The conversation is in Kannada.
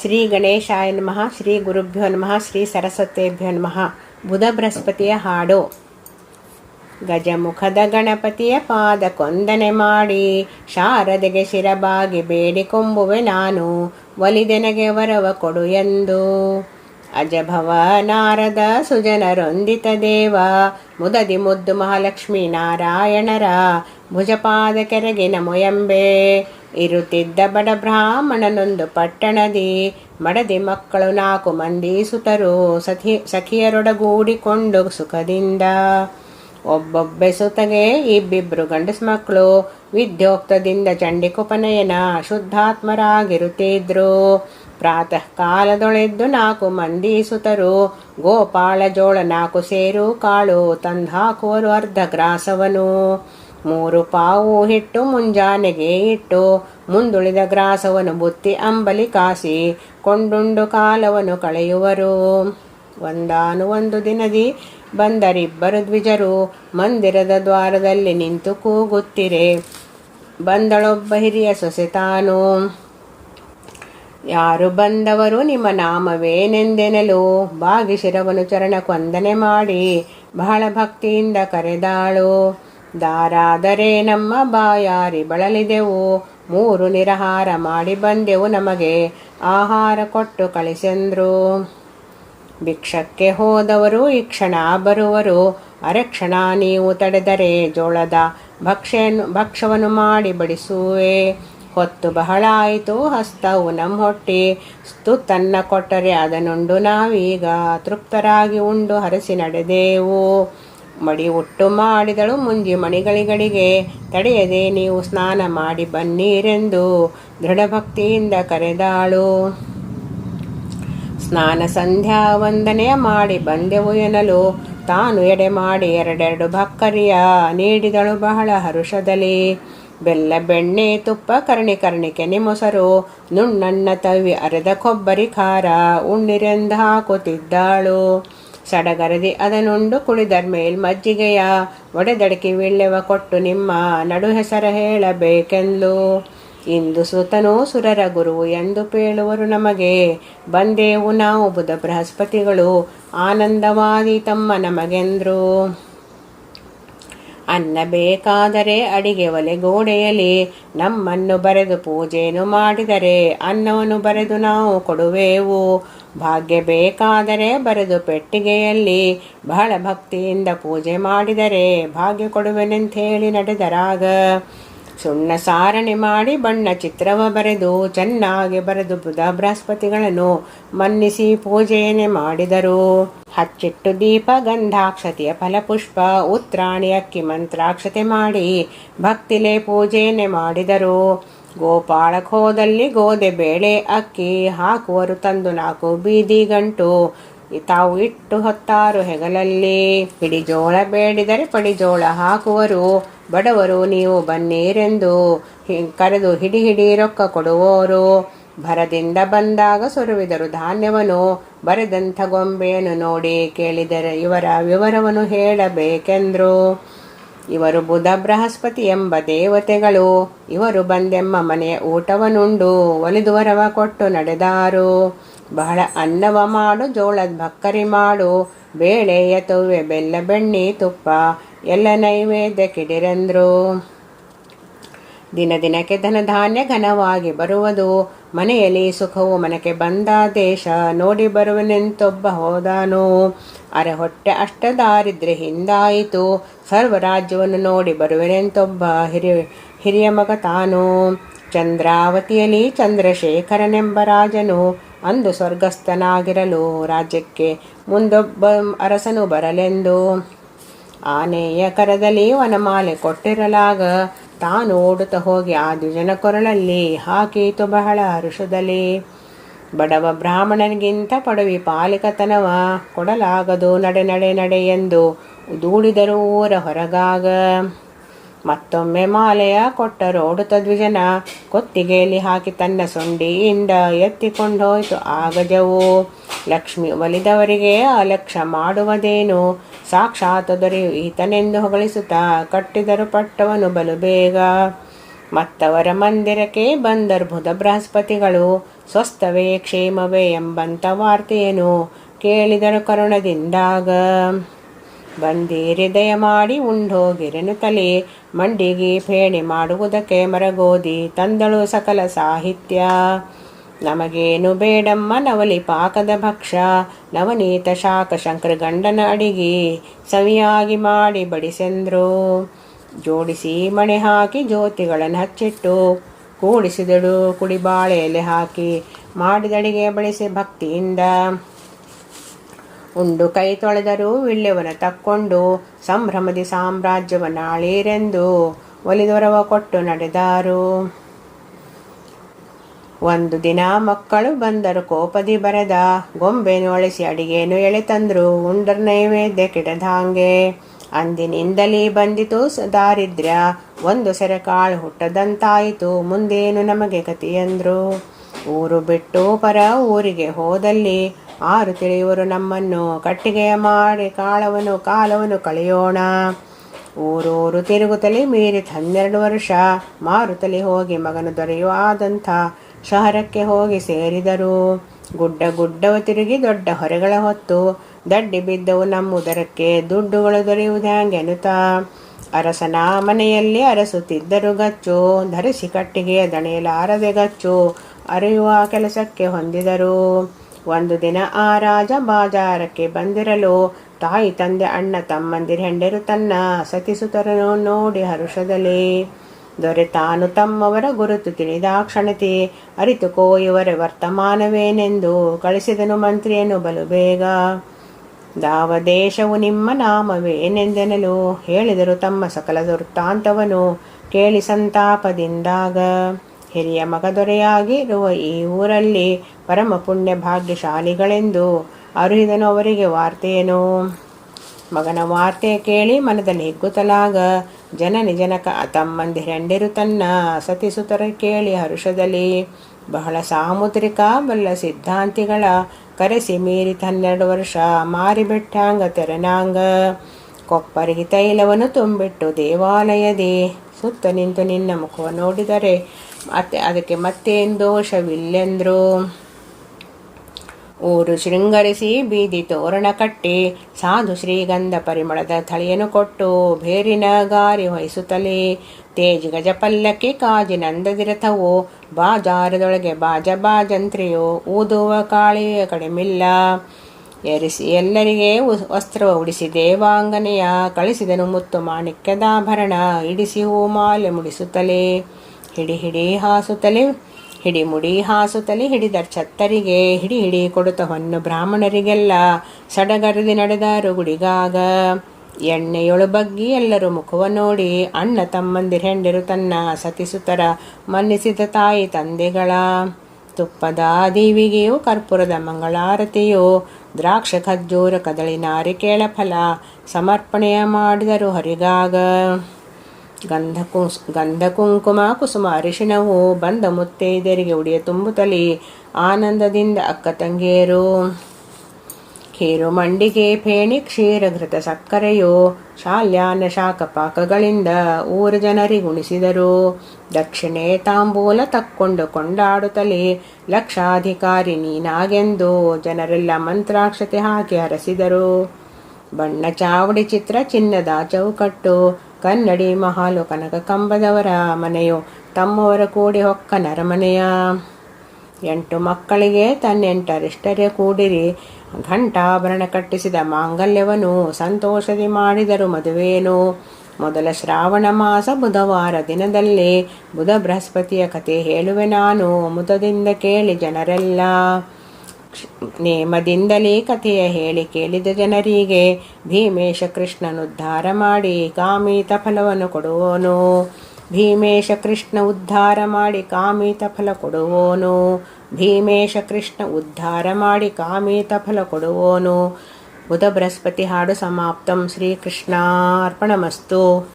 ಶ್ರೀ ಗಣೇಶಾಯ ನಮಃ, ಶ್ರೀ ಗುರುಭ್ಯೋ ನಮಃ, ಶ್ರೀ ಸರಸ್ವತೇಭ್ಯೋ ನಮಃ. ಬುಧ ಬೃಹಸ್ಪತಿಯ ಹಾಡು. ಗಜಮುಖದ ಗಣಪತಿಯ ಪಾದ ಕೊಂದನೆ ಮಾಡಿ, ಶಾರದೆಗೆ ಶಿರಬಾಗಿ ಬೇಡಿಕೊಂಬುವೆ ನಾನು, ಒಲಿದೆನಗೆ ವರವ ಕೊಡು ಎಂದು. ಅಜಭವ ನಾರದ ಸುಜನರೊಂದಿತ ದೇವ, ಮುದದಿ ಮುದ್ದು ಮಹಾಲಕ್ಷ್ಮೀ ನಾರಾಯಣರ ಭುಜಪಾದ ಕೆರೆಗೆ ಮೊಯಂಬೆ. ಇರುತ್ತಿದ್ದ ಬಡ ಬ್ರಾಹ್ಮಣನೊಂದು ಪಟ್ಟಣದಿ ಮಡದಿ ಮಕ್ಕಳು ನಾಲ್ಕು ಮಂದಿ ಸುತರು ಸಖಿ ಸಖಿಯರೊಡಗೂಡಿಕೊಂಡು ಸುಖದಿಂದ. ಒಬ್ಬೊಬ್ಬೆ ಸುತಗೆ ಇಬ್ಬಿಬ್ರು ಗಂಡಸ ಮಕ್ಕಳು. ವಿದ್ಯೋಕ್ತದಿಂದ ಚಂಡಿಕುಪನಯನ ಶುದ್ಧಾತ್ಮರಾಗಿರುತ್ತಿದ್ರು. ಪ್ರಾತಃ ಕಾಲದೊಳೆದ್ದು ನಾಲ್ಕು ಮಂದಿ ಸುತರು. ಗೋಪಾಳ ಜೋಳ ನಾಲ್ಕು ಸೇರು ಕಾಳು ತಂದಾಕುವರು ಅರ್ಧ ಗ್ರಾಸವನು. ಮೂರು ಪಾವು ಹಿಟ್ಟು ಮುಂಜಾನೆಗೆ ಇಟ್ಟು, ಮುಂದುಳಿದ ಗ್ರಾಸವನ್ನು ಬುತ್ತಿ ಅಂಬಲಿ ಕಾಸಿ, ಕೊಂಡುಂಡು ಕಾಲವನ್ನು ಕಳೆಯುವರು. ಒಂದಾನು ಒಂದು ದಿನದಿ ಬಂದರಿಬ್ಬರು ದ್ವಿಜರು ಮಂದಿರದ ದ್ವಾರದಲ್ಲಿ ನಿಂತು ಕೂಗುತ್ತಿರೆ. ಬಂದಳೊಬ್ಬ ಹಿರಿಯ ಸೊಸೆ ತಾನು, ಯಾರು ಬಂದವರು ನಿಮ್ಮ ನಾಮವೇನೆಂದೆನಲು? ಬಾಗಿ ಶಿರವನು ಚರಣ ಕೊಂದನೆ ಮಾಡಿ, ಬಹಳ ಭಕ್ತಿಯಿಂದ ಕರೆದಾಳು. ದಾರಾದರೆ ನಮ್ಮ ಬಾಯಾರಿ ಬಳಲಿದೆವು. ಮೂರು ನಿರಹಾರ ಮಾಡಿ ಬಂದೆವು ನಮಗೆ. ಆಹಾರ ಕೊಟ್ಟು ಕಳಿಸೆಂದ್ರು. ಭಿಕ್ಷಕ್ಕೆ ಹೋದವರು ಈ ಕ್ಷಣ ಬರುವರು. ಅರಕ್ಷಣ ನೀವು ತಡೆದರೆ ಜೋಳದ ಭಕ್ಷ್ಯನು ಭಕ್ಷವನ್ನು ಮಾಡಿ ಬಡಿಸುವೆ. ಹೊತ್ತು ಬಹಳ ಆಯಿತು, ಹಸ್ತವು ನಮ್ಮ ಹೊಟ್ಟೆ. ಸ್ತುತನ್ನ ಕೊಟ್ಟರೆ ಅದನ್ನುಂಡು ನಾವೀಗ ತೃಪ್ತರಾಗಿ ಉಂಡು, ಹರಸಿ ನಡೆದೆವು. ಮಡಿ ಒಟ್ಟು ಮಾಡಿದಳು ಮುಂಜಿ ಮಣಿಗಳಿಗಳಿಗೆ, ತಡೆಯದೆ ನೀವು ಸ್ನಾನ ಮಾಡಿ ಬನ್ನೀರೆಂದು ದೃಢಭಕ್ತಿಯಿಂದ ಕರೆದಾಳು. ಸ್ನಾನ ಸಂಧ್ಯಾ ವಂದನೆಯ ಮಾಡಿ ಬಂದೆವು ಎನ್ನಲು ತಾನು ಎಡೆ ಮಾಡಿ ಎರಡೆರಡು ಭಕ್ಕರಿಯ ನೀಡಿದಳು ಬಹಳ ಹರುಷದಲ್ಲಿ. ಬೆಲ್ಲ, ಬೆಣ್ಣೆ, ತುಪ್ಪ, ಕರ್ಣಿ ಕರ್ಣಿಕೆನೆ ಮೊಸರು, ನುಣ್ಣನ್ನ ತವಿ ಅರೆದ ಕೊಬ್ಬರಿ ಖಾರ, ಉಣ್ಣಿರೆಂದು ಹಾಕುತ್ತಿದ್ದಾಳು. ಸಡಗರದಿ ಅದನ್ನುಂಡು ಕುಳಿದರ್ ಮೇಲ್ ಮಜ್ಜಿಗೆಯ ಒಡೆದಡಕಿ ವಿಳ್ಳೆವ ಕೊಟ್ಟು ನಿಮ್ಮ ನಡು ಹೆಸರ ಹೇಳಬೇಕೆಂದು. ಇಂದು ಸುತನೋ ಸುರರ ಗುರು ಎಂದು ಪೇಳುವರು ನಮಗೆ. ಬಂದೆವು ನಾವು ಬುಧ ಬೃಹಸ್ಪತಿಗಳು, ಆನಂದವಾದಿ ತಮ್ಮ ನಮಗೆಂದ್ರು. ಅನ್ನ ಬೇಕಾದರೆ ಅಡಿಗೆ ಒಲೆ ಗೋಡೆಯಲ್ಲಿ, ನಮ್ಮನ್ನು ಬರೆದು ಪೂಜೆಯನ್ನು ಮಾಡಿದರೆ ಅನ್ನವನ್ನು ಬರೆದು ನಾವು ಕೊಡುವೆವು. ಭಾಗ್ಯ ಬೇಕಾದರೆ ಬರೆದು ಪೆಟ್ಟಿಗೆಯಲ್ಲಿ ಬಹಳ ಭಕ್ತಿಯಿಂದ ಪೂಜೆ ಮಾಡಿದರೆ ಭಾಗ್ಯ ಕೊಡುವೆನೆಂಥೇಳಿ ನಡೆದರಾಗ ಸುಣ್ಣ ಸಾರಣೆ ಮಾಡಿ ಬಣ್ಣ ಚಿತ್ರವ ಬರೆದು ಚೆನ್ನಾಗಿ ಬರೆದು ಬುಧ ಬೃಹಸ್ಪತಿಗಳನ್ನು ಮನ್ನಿಸಿ ಪೂಜೆಯನ್ನೇ ಮಾಡಿದರು. ಹಚ್ಚಿಟ್ಟು ದೀಪ, ಗಂಧಾಕ್ಷತೆಯ ಫಲಪುಷ್ಪ, ಉತ್ರಾಣಿ ಅಕ್ಕಿ ಮಂತ್ರಾಕ್ಷತೆ ಮಾಡಿ ಭಕ್ತಿಲೆ ಪೂಜೆಯನ್ನೇ ಮಾಡಿದರು. ಗೋಪಾಳಕ್ಕೆ ಹೋದಲ್ಲಿ ಗೋದೆ ಬೇಳೆ ಅಕ್ಕಿ ಹಾಕುವರು ತಂದು ನಾಲ್ಕು ಬೀದಿ ಗಂಟು. ತಾವು ಇಟ್ಟು ಹೊತ್ತಾರು ಹೆಗಲಲ್ಲಿ. ಪಿಡಿಜೋಳ ಬೇಡಿದರೆ ಪಡಿಜೋಳ ಹಾಕುವರು. ಬಡವರು ನೀವು ಬನ್ನೀರೆಂದು. ಕರೆದು ಹಿಡಿ ಹಿಡಿ ರೊಕ್ಕ ಕೊಡುವವರು ಭರದಿಂದ ಬಂದಾಗ ಸುರುವಿದರು ಧಾನ್ಯವನ್ನು ಬರೆದಂಥ ಗೊಂಬೆಯನ್ನು ನೋಡಿ ಕೇಳಿದರೆ ಇವರ ವಿವರವನ್ನು ಹೇಳಬೇಕೆಂದ್ರು. ಇವರು ಬುಧ ಬೃಹಸ್ಪತಿ ಎಂಬ ದೇವತೆಗಳು. ಇವರು ಬಂದೆಮ್ಮ ಮನೆಯ ಊಟವನುಂಡು, ಒಲಿದು ವರವ ಕೊಟ್ಟು ನಡೆದಾರು. ಬಹಳ ಅನ್ನವ ಮಾಡು, ಜೋಳದ ಭಕ್ಕರಿ ಮಾಡು. ಬೇಳೆಯ ತುವೆ ಬೆಲ್ಲ, ಬೆಣ್ಣಿ, ತುಪ್ಪ, ಎಲ್ಲ ನೈವೇದ್ಯ ಕಿಡಿರೆಂದ್ರು. ದಿನ ದಿನಕ್ಕೆ ಧನಧಾನ್ಯ ಘನವಾಗಿ ಬರುವುದು. ಮನೆಯಲ್ಲಿ ಸುಖವು ಮನಕ್ಕೆ ಬಂದ ದೇಶ ನೋಡಿ ಬರುವನೆಂತೊಬ್ಬ ಹೋದಾನು. ಅರೆ ಹೊಟ್ಟೆ ಅಷ್ಟ ದಾರಿದ್ರೆ ಹಿಂದಾಯಿತು ಸರ್ವ ರಾಜ್ಯವನ್ನು ನೋಡಿ ಬರುವೆನೆಂತೊಬ್ಬ ಹಿರಿಯ ಹಿರಿಯ ಮಗ ತಾನು. ಚಂದ್ರಾವತಿಯಲ್ಲಿ ಚಂದ್ರಶೇಖರನೆಂಬ ರಾಜನು ಅಂದು ಸ್ವರ್ಗಸ್ಥನಾಗಿರಲು ರಾಜ್ಯಕ್ಕೆ ಮುಂದೊಬ್ಬ ಅರಸನು ಬರಲೆಂದು. ಆನೆಯ ಕರದಲ್ಲಿ ವನಮಾಲೆ ಕೊಟ್ಟಿರಲಾಗ ತಾನು ಓಡುತ್ತಾ ಹೋಗಿ ಆ ದ್ವಿಜನ ಕೊರಳಲ್ಲಿ ಹಾಕೀತು ಬಹಳ ಹರುಷದಲ್ಲಿ ಬಡವ ಬ್ರಾಹ್ಮಣನಿಗಿಂತ ಪಡವಿ ಪಾಲಿಕತನವ. ಕೊಡಲಾಗದು ನಡೆ ನಡೆ ನಡೆ ಎಂದು ದೂಡಿದರು ಊರ ಹೊರಗಾಗ. ಮತ್ತೊಮ್ಮೆ ಮಾಲೆಯ ಕೊಟ್ಟರೋಡುತ್ತ ದ್ವಿಜನ ಕೊತ್ತಿಗೆಯಲ್ಲಿ ಹಾಕಿ ತನ್ನ ಸೊಂಡಿಯಿಂದ ಎತ್ತಿಕೊಂಡೋಯ್ತು ಹೋಯಿತು ಆಗಜವು ಲಕ್ಷ್ಮಿ ಒಲಿದವರಿಗೆ ಅಲಕ್ಷ್ಯ ಮಾಡುವುದೇನು? ಸಾಕ್ಷಾತ್ ದೊರೆಯು ಈತನೆಂದು ಹೊಗಳಿಸುತ್ತಾ, ಕಟ್ಟಿದರು ಪಟ್ಟವನು ಬಲು ಬೇಗ. ಮತ್ತವರ ಮಂದಿರಕ್ಕೆ ಬಂದರು ಬುಧ ಬೃಹಸ್ಪತಿಗಳು, ಸ್ವಸ್ಥವೇ ಕ್ಷೇಮವೇ ಎಂಬಂಥ ವಾರ್ತೆಯನ್ನು ಕೇಳಿದರು ಕರುಣದಿಂದಾಗ. ಬಂದಿ ಹೃದಯ ಮಾಡಿ ಉಂಡೋಗಿರನು ತಲೆ, ಮಂಡಿಗೆ ಫೇಣಿ ಮಾಡುವುದಕ್ಕೆ ಮರಗೋದಿ ತಂದಳು ಸಕಲ ಸಾಹಿತ್ಯ. ನಮಗೇನು ಬೇಡಮ್ಮ ನವಲಿ ಪಾಕದ ಭಕ್ಷ, ನವನೀತ ಶಾಖ ಶಂಕರ ಗಂಡನ ಅಡಿಗೆ, ಸವಿಯಾಗಿ ಮಾಡಿ ಬಡಿಸೆಂದ್ರು. ಜೋಡಿಸಿ ಮಣೆ ಹಾಕಿ ಜ್ಯೋತಿಗಳನ್ನು ಹಚ್ಚಿಟ್ಟು, ಕೂಡಿಸಿದಳು ಕುಡಿಬಾಳೆ ಎಲೆ ಹಾಕಿ ಮಾಡಿದಡಿಗೆ ಬಡಿಸಿ ಭಕ್ತಿಯಿಂದ. ಉಂಡು ಕೈ ತೊಳೆದರೂ ವಿಳ್ಯವನ ತಕ್ಕೊಂಡು ಸಂಭ್ರಮದಿ ಸಾಮ್ರಾಜ್ಯವನ್ನಾಳೀರೆಂದು ಒಲಿದೊರವ ಕೊಟ್ಟು ನಡೆದಾರು. ಒಂದು ದಿನ ಮಕ್ಕಳು ಬಂದರು, ಕೋಪದಿ ಬರೆದ ಗೊಂಬೆನು ಅಳಿಸಿ ಅಡಿಗೆನು ಎಳೆ ತಂದ್ರು, ಉಂಡರ್ ನೈವೇದ್ಯ ಕೆಡದಾಂಗೆ. ಅಂದಿನಿಂದಲೇ ಬಂದಿತು ದಾರಿದ್ರ್ಯ, ಒಂದು ಸೆರೆ ಕಾಳು ಹುಟ್ಟದಂತಾಯಿತು, ಮುಂದೇನು ನಮಗೆ ಗತಿಯಂದ್ರು ಊರು ಬಿಟ್ಟು ಪರ ಊರಿಗೆ ಹೋದಲ್ಲಿ ಆರು ತಿಳಿಯುವರು ನಮ್ಮನ್ನು ಕಟ್ಟಿಗೆ ಮಾಡಿ ಕಾಳವನು ಕಾಲವನ್ನು ಕಳೆಯೋಣ. ಊರೂರು ತಿರುಗುತ್ತಲೇ ಮೀರಿದ ಹನ್ನೆರಡು ವರ್ಷ ಮಾರುತಲಿ ಹೋಗಿ ಮಗನು ದೊರೆಯುವ ಆದಂಥ ಶಹರಕ್ಕೆ ಹೋಗಿ ಸೇರಿದರು. ಗುಡ್ಡ ಗುಡ್ಡವು ತಿರುಗಿ ದೊಡ್ಡ ಹೊರೆಗಳ ಹೊತ್ತು ದಡ್ಡಿ ಬಿದ್ದವು. ನಮ್ಮುದರಕ್ಕೆ ದುಡ್ಡುಗಳು ದೊರೆಯುವುದು ಹ್ಯಾಂಗೆನುತ್ತಾ ಅರಸನ ಮನೆಯಲ್ಲಿ ಅರಸುತ್ತಿದ್ದರು ಗಚ್ಚು. ಧರಿಸಿ ಕಟ್ಟಿಗೆಯ ದಣೆಯಲಾರದೆ ಗಚ್ಚು ಅರಿಯುವ ಕೆಲಸಕ್ಕೆ ಹೊಂದಿದರು. ಒಂದು ದಿನ ಆ ರಾಜ ಬಾಜಾರಕ್ಕೆ ಬಂದಿರಲು ತಾಯಿ ತಂದೆ ಅಣ್ಣ ತಮ್ಮಂದಿರ ಹೆಂಡರು ತನ್ನ ಸತಿಸುತರನು ನೋಡಿ ಹರುಷದಲ್ಲಿ ದೊರೆ ತಾನು ತಮ್ಮವರ ಗುರುತು ತಿಳಿದಾಕ್ಷಣತೆ ಅರಿತುಕೋ, ಇವರ ವರ್ತಮಾನವೇನೆಂದು ಕಳಿಸಿದನು ಮಂತ್ರಿಯನ್ನು ಬಲು ಬೇಗ. ದಾವ ದೇಶವು ನಿಮ್ಮ ನಾಮವೇನೆಂದೆನಲು ಹೇಳಿದರು ತಮ್ಮ ಸಕಲ ವೃತ್ತಾಂತವನು ಕೇಳಿ ಸಂತಾಪದಿಂದಾಗ. ಹಿರಿಯ ಮಗ ದೊರೆಯಾಗಿರುವ ಈ ಊರಲ್ಲಿ ಪರಮ ಪುಣ್ಯ ಭಾಗ್ಯಶಾಲಿಗಳೆಂದು ಅರುಹಿದನು ಅವರಿಗೆ ವಾರ್ತೆಯೇನು? ಮಗನ ವಾರ್ತೆ ಕೇಳಿ ಮನದಲ್ಲಿ ಹಿಗ್ಗುತ್ತಲಾಗ ಜನನಿ ಜನಕ ತಮ್ಮಂದಿರೆಂಡಿರು ತನ್ನ ಸತಿಸುತರ ಕೇಳಿ ಹರುಷದಲ್ಲಿ. ಬಹಳ ಸಾಮುದ್ರಿಕ ಬಲ್ಲ ಸಿದ್ಧಾಂತಿಗಳ ಕರೆಸಿ ಮೀರಿ ಹನ್ನೆರಡು ವರ್ಷ ಮಾರಿಬಿಟ್ಟಾಂಗ ತೆರನಾಂಗ. ಕೊಪ್ಪರಿಗೆ ತೈಲವನ್ನು ತುಂಬಿಟ್ಟು ದೇವಾಲಯದಿ. ಸುತ್ತ ನಿಂತು ನಿನ್ನ ಮುಖವನ್ನು ನೋಡಿದರೆ ಮತ್ತೆ ಅದಕ್ಕೆ ಮತ್ತೇನು ದೋಷವಿಲ್ಲೆಂದ್ರು? ಊರು ಶೃಂಗರಿಸಿ ಬೀದಿ ತೋರಣ ಕಟ್ಟಿ ಸಾಧು ಶ್ರೀಗಂಧ ಪರಿಮಳದ ಥಳಿಯನ್ನು ಕೊಟ್ಟು ಬೇರಿನ ಗಾರಿ ಹೊಯ್ಸುತ್ತಲೇ. ತೇಜ್ ಗಜ ಪಲ್ಲಕ್ಕಿ ಕಾಜಿನಂದದಿರಥವು ಬಾಜಾರದೊಳಗೆ ಬಾಜ ಬಾಜಂತ್ರಿಯು, ಊದುವ ಕಾಳಿಯ ಕಡಿಮಿಲ್ಲ. ಎರಿಸಿ ಎಲ್ಲರಿಗೆ ವಸ್ತ್ರ ಉಡಿಸಿ ದೇವಾಂಗನೆಯ, ಕಳಿಸಿದನು ಮುತ್ತು ಮಾಣಿಕ್ಯದಾಭರಣ ಇಡಿಸಿ ಹೂಮಾಲೆ ಮುಡಿಸುತ್ತಲೇ. ಹಿಡಿ ಹಿಡಿ ಹಾಸುತ್ತಲೇ ಹಿಡಿ ಮುಡಿ ಹಾಸುತ್ತಲೇ ಹಿಡಿದರ್ ಛತ್ತರಿಗೆ ಹಿಡಿ ಹಿಡಿ ಕೊಡುತ್ತ ಹೊನ್ನು ಬ್ರಾಹ್ಮಣರಿಗೆಲ್ಲ ಸಡಗರದಿ ನಡೆದಾರು ಗುಡಿಗಾಗ. ಎಣ್ಣೆಯೊಳು ಬಗ್ಗಿ ಎಲ್ಲರೂ ಮುಖವ ನೋಡಿ ಅಣ್ಣ ತಮ್ಮಂದಿರ ಹೆಂಡಿರು ತನ್ನ ಸತಿಸುತ್ತರ ಮನ್ನಿಸಿದ ತಾಯಿ ತಂದೆಗಳ. ತುಪ್ಪದ ದೇವಿಗೆಯು ಕರ್ಪೂರದ ಮಂಗಳಾರತಿಯು ದ್ರಾಕ್ಷ ಖಜ್ಜೂರ ಕದಳಿ ನಾರಿಕೇಳ ಫಲ ಸಮರ್ಪಣೆಯ ಮಾಡಿದರು ಹರಿಗಾಗ. ಗಂಧ ಕುಂಕುಮ ಕುಸುಮ, ಅರಿಶಿಣವು ಬಂದ ಮುತ್ತೈದರಿಗೆ ಉಡಿಯ ತುಂಬುತ್ತಲಿ ಆನಂದದಿಂದ ಅಕ್ಕ ತಂಗಿಯರು. ಖೀರು ಮಂಡಿಗೆ ಫೇಣಿ ಕ್ಷೀರ ಘೃತ ಸಕ್ಕರೆಯು ಶಾಲ್ಯಾನ ಶಾಖ ಪಾಕಗಳಿಂದ ಊರ ಜನರಿಗುಣಿಸಿದರು ದಕ್ಷಿಣೆ ತಾಂಬೂಲ ತಕ್ಕೊಂಡು ಕೊಂಡಾಡುತ್ತಲೇ ಲಕ್ಷಾಧಿಕಾರಿ ನೀನಾಗೆಂದು ಜನರೆಲ್ಲ ಮಂತ್ರಾಕ್ಷತೆ ಹಾಕಿ ಹರಸಿದರು. ಬಣ್ಣ ಚಾವಡಿ ಚಿತ್ರ ಚಿನ್ನದ ಚೌಕಟ್ಟು ಕನ್ನಡಿ ಮಹಾಲು ಕನಕ ಕಂಬದವರ ಮನೆಯು ತಮ್ಮವರ ಕೂಡಿ ಹೊಕ್ಕ ನರಮನೆಯ. ಎಂಟು ಮಕ್ಕಳಿಗೆ ತನ್ನೆಂಟರಿಷ್ಟರೇ ಕೂಡಿರಿ. ಘಂಟಾಭರಣ ಕಟ್ಟಿಸಿದ ಮಾಂಗಲ್ಯವನು ಸಂತೋಷದಿ ಮಾಡಿದರು ಮದುವೆಯೇನು. ಮೊದಲ ಶ್ರಾವಣ ಮಾಸ ಬುಧವಾರ ದಿನದಲ್ಲಿ ಬುಧ ಬೃಹಸ್ಪತಿಯ ಕತೆ ಹೇಳುವೆ ನಾನು. ಮುದದಿಂದ ಕೇಳಿ ಜನರೆಲ್ಲ ನೇಮದಿಂದಲೇ ಕಥೆಯ ಹೇಳಿ ಕೇಳಿದ ಜನರಿಗೆ, ಭೀಮೇಶ ಕೃಷ್ಣನುದ್ಧಾರ ಮಾಡಿ ಕಾಮಿತ ಫಲವನ್ನು ಕೊಡುವನು. ಭೀಮೇಶ ಕೃಷ್ಣ ಉದ್ಧಾರ ಮಾಡಿ ಕಾಮಿತ ಫಲ ಕೊಡುವೋನು. ಭೀಮೇಶ ಕೃಷ್ಣ ಉದ್ಧಾರ ಮಾಡಿ ಕಾಮಿತ ಫಲ ಕೊಡುವೋನು. ಬುಧ ಬೃಹಸ್ಪತಿ ಹಾಡು ಸಮಾಪ್ತಂ. ಶ್ರೀಕೃಷ್ಣಾರ್ಪಣಮಸ್ತು.